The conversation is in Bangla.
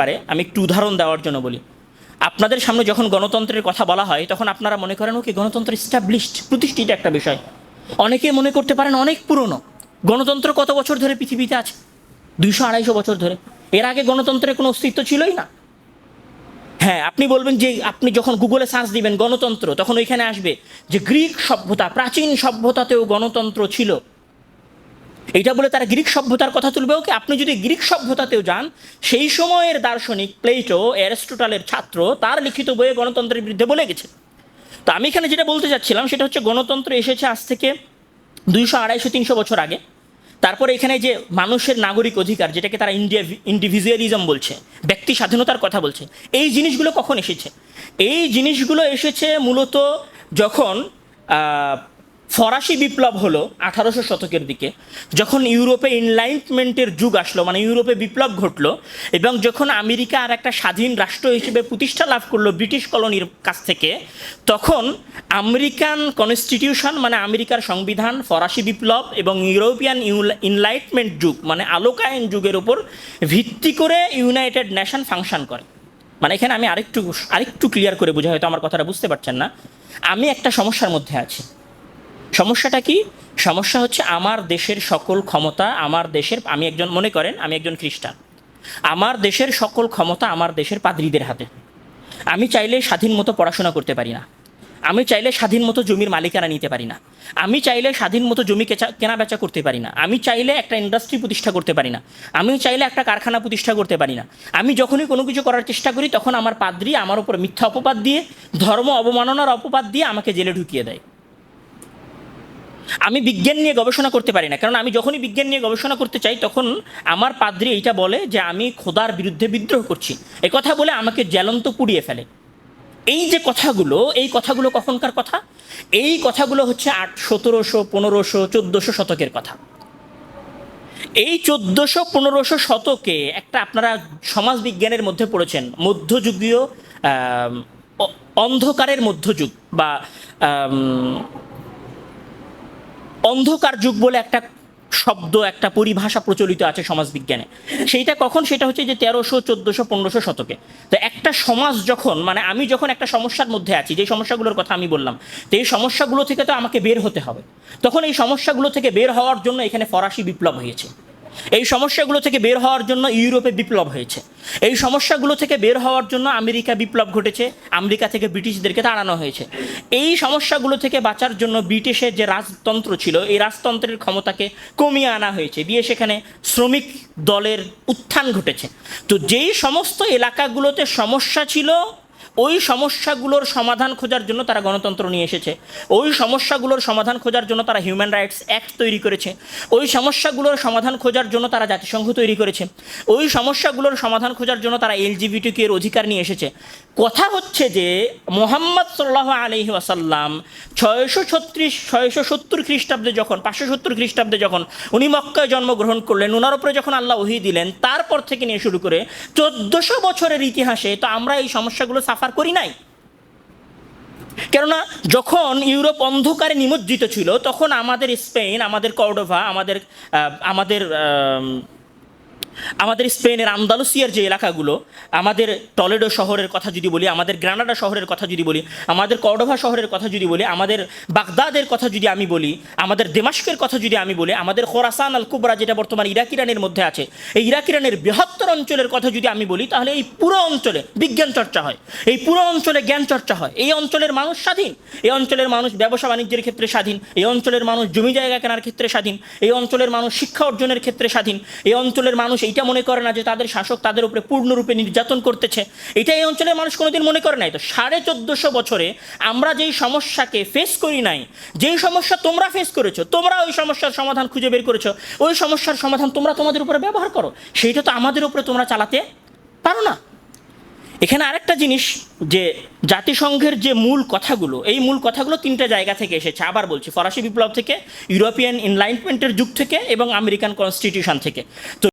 পারে, আমি একটু উদাহরণ দেওয়ার জন্য বলি। আপনাদের সামনে যখন গণতন্ত্রের কথা বলা হয়, তখন আপনারা মনে করেন, ওকে, গণতন্ত্র স্টাবলিশড প্রতিষ্ঠিত একটা বিষয়। অনেকে মনে করতে পারেন, অনেক পুরনো। গণতন্ত্র কত বছর ধরে পৃথিবীতে আছে? দুইশো আড়াইশো বছর ধরে। এর আগে গণতন্ত্রের কোনো অস্তিত্ব ছিলই না। হ্যাঁ আপনি বলবেন যে আপনি যখন গুগলে সার্চ দিবেন গণতন্ত্র, তখন ওইখানে আসবে যে গ্রিক সভ্যতা, প্রাচীন সভ্যতাতেও গণতন্ত্র ছিল। এটা বলে তারা গ্রিক সভ্যতার কথা তুলবে। ওকে, আপনি যদি গ্রিক সভ্যতাতেও যান, সেই সময়ের দার্শনিক প্লেটো, অ্যারিস্টোটালের ছাত্র, তার লিখিত বইয়ে গণতন্ত্রের বিরুদ্ধে বলে গেছে। তো আমি এখানে যেটা বলতে চাচ্ছিলাম, সেটা হচ্ছে গণতন্ত্র এসেছে আজ থেকে দুইশো আড়াইশো তিনশো বছর আগে। তারপরে এখানে যে মানুষের নাগরিক অধিকার, যেটাকে তারা ইন্ডিয়া ইন্ডিভিজুয়ালিজম বলছে, ব্যক্তি স্বাধীনতার কথা বলছে, এই জিনিসগুলো কখন এসেছে? এই জিনিসগুলো এসেছে মূলত যখন ফরাসি বিপ্লব হলো আঠারোশো শতকের দিকে। যখন ইউরোপে ইনলাইটমেন্টের যুগ আসলো মানে ইউরোপে বিপ্লব ঘটলো, এবং যখন আমেরিকা আর একটা স্বাধীন রাষ্ট্র হিসেবে প্রতিষ্ঠা লাভ করল ব্রিটিশ কলোনির কাছ থেকে, তখন আমেরিকান কনস্টিটিউশন মানে আমেরিকার সংবিধান, ফরাসি বিপ্লব এবং ইউরোপিয়ান ইনলাইটমেন্ট যুগ মানে আলোকায়ন যুগের উপর ভিত্তি করে ইউনাইটেড নেশন ফাংশন করে। মানে এখানে আমি আরেকটু আরেকটু ক্লিয়ার করে বোঝা হয়তো আমার কথাটা বুঝতে পারছেন না। আমি একটা সমস্যার মধ্যে আছি। সমস্যাটা কি? সমস্যা হচ্ছে আমার দেশের সকল ক্ষমতা, আমার দেশের, আমি একজন, মনে করেন, আমি একজন খ্রিস্টান। আমার দেশের সকল ক্ষমতা আমার দেশের পাদ্রীদের হাতে। আমি চাইলে স্বাধীন মতো পড়াশোনা করতে পারি না। আমি চাইলে স্বাধীন মতো জমির মালিকানা নিতে পারি না। আমি চাইলে স্বাধীন মতো জমি কেনা বেচা করতে পারি না। আমি চাইলে একটা ইন্ডাস্ট্রি প্রতিষ্ঠা করতে পারি না। আমি চাইলে একটা কারখানা প্রতিষ্ঠা করতে পারি না। আমি যখনই কোনো কিছু করার চেষ্টা করি, তখন আমার পাদ্রী আমার উপর মিথ্যা অপবাদ দিয়ে, ধর্ম অবমাননার অপবাদ দিয়ে আমাকে জেলে ঢুকিয়ে দেয়। আমি বিজ্ঞান নিয়ে গবেষণা করতে পারি না। কারণ আমি যখনই বিজ্ঞান নিয়ে গবেষণা করতে চাই, তখন আমার পাদ্রী এইটা বলে যে, আমি খোদার বিরুদ্ধে বিদ্রোহ করছি। এ কথা বলে আমাকে জ্বলন্ত পুড়িয়ে ফেলে। এই যে কথাগুলো, এই কথাগুলো কখনকার কথা? এই কথাগুলো হচ্ছে আট, সতেরোশো, পনেরোশো, চোদ্দোশো শতকের কথা। এই চোদ্দোশো, পনেরোশো শতকে একটা আপনারা সমাজ বিজ্ঞানের মধ্যে পড়েছেন, মধ্যযুগীয় অন্ধকারের মধ্যযুগ বা অন্ধকার যুগ বলে একটা শব্দ, একটা পরিভাষা প্রচলিত আছে সমাজবিজ্ঞানে। সেইটা কখন? সেটা হচ্ছে যে তেরোশো, চোদ্দোশো, পনেরোশো শতকে। তো একটা সমাজ যখন মানে আমি যখন একটা সমস্যার মধ্যে আছি, যে সমস্যাগুলোর কথা আমি বললাম, তো এই সমস্যাগুলো থেকে তো আমাকে বের হতে হবে। তখন এই সমস্যাগুলো থেকে বের হওয়ার জন্য এখানে ফরাসি বিপ্লব হয়েছে। এই সমস্যাগুলো থেকে বের হওয়ার জন্য ইউরোপে বিপ্লব হয়েছে। এই সমস্যাগুলো থেকে বের হওয়ার জন্য আমেরিকা বিপ্লব ঘটেছে, আমেরিকা থেকে ব্রিটিশদেরকে তাড়ানো হয়েছে। এই সমস্যাগুলো থেকে বাঁচার জন্য ব্রিটিশের যে রাজতন্ত্র ছিল, এই রাজতন্ত্রের ক্ষমতাকে কমিয়ে আনা হয়েছে। দিয়ে সেখানে শ্রমিক দলের উত্থান ঘটেছে। তো যেই সমস্ত এলাকাগুলোতে সমস্যা ছিল ওই সমস্যাগুলোর সমাধান খোঁজার জন্য তারা গণতন্ত্র নিয়ে এসেছে। ওই সমস্যাগুলোর সমাধান খোঁজার জন্য তারা হিউম্যান রাইটস অ্যাক্ট তৈরি করেছে। ওই সমস্যাগুলোর সমাধান খোঁজার জন্য তারা জাতিসংঘ তৈরি করেছে। ওই সমস্যাগুলোর সমাধান খোঁজার জন্য তারা এলজিবিটিকে এর অধিকার নিয়ে এসেছে। কথা হচ্ছে যে, মোহাম্মদ সাল্লাহ আলহি আসাল্লাম ছয়শো ছত্রিশ, ছয়শো সত্তর খ্রিস্টাব্দে যখন, পাঁচশো সত্তর খ্রিস্টাব্দে যখন উনি মক্কায় জন্মগ্রহণ করলেন ওনার উপরে যখন আল্লাহ ওহি দিলেন, তারপর থেকে নিয়ে শুরু করে চোদ্দশো বছরের ইতিহাসে তো আমরা এই সমস্যাগুলো সাফার করি নাই। কেননা যখন ইউরোপ অন্ধকারে নিমজ্জিত ছিল তখন আমাদের স্পেন আমাদের কর্ডোভা আমাদের আমাদের আম, আমাদের স্পেনের আন্দালুসিয়ার যে এলাকাগুলো, আমাদের টলেডো শহরের কথা যদি বলি, আমাদের গ্রানাডা শহরের কথা যদি বলি, আমাদের কর্ডোভা শহরের কথা যদি বলি, আমাদের বাগদাদের কথা যদি আমি বলি, আমাদের দেমাস্কের কথা যদি আমি বলি, আমাদের খোরাসান আল কুবরা যেটা বর্তমান ইরাক ইরানের মধ্যে আছে, এই ইরাক ইরানের বৃহত্তর অঞ্চলের কথা যদি আমি বলি, তাহলে এই পুরো অঞ্চলে বিজ্ঞান চর্চা হয়। এই পুরো অঞ্চলে জ্ঞান চর্চা হয়। এই অঞ্চলের মানুষ স্বাধীন। এই অঞ্চলের মানুষ ব্যবসা বাণিজ্যের ক্ষেত্রে স্বাধীন। এই অঞ্চলের মানুষ জমি জায়গা কেনার ক্ষেত্রে স্বাধীন। এই অঞ্চলের মানুষ শিক্ষা অর্জনের ক্ষেত্রে স্বাধীন। এই অঞ্চলের মানুষ এইটা মনে করে না যে তাদের শাসক তাদের উপরে পূর্ণরূপে নির্যাতন করতেছে। এটা এই অঞ্চলের মানুষ কোনোদিন মনে করে নাই তো। সাড়ে চোদ্দোশো বছরে আমরা যেই সমস্যাকে ফেস করি নাই, যেই সমস্যা তোমরা ফেস করেছ, তোমরা ওই সমস্যার সমাধান খুঁজে বের করেছ, ওই সমস্যার সমাধান তোমরা তোমাদের উপরে ব্যবহার করো, সেইটা তো আমাদের উপরে তোমরা চালাতে পারো না। এখানে আরেকটা জিনিস যে জাতিসংঘের যে মূল কথাগুলো, এই মূল কথাগুলো তিনটা জায়গা থেকে এসেছে। আবার বলছি, ফরাসি বিপ্লব থেকে, ইউরোপিয়ান ইনলাইনমেন্টের যুগ থেকে এবং আমেরিকান কনস্টিটিউশন থেকে। তো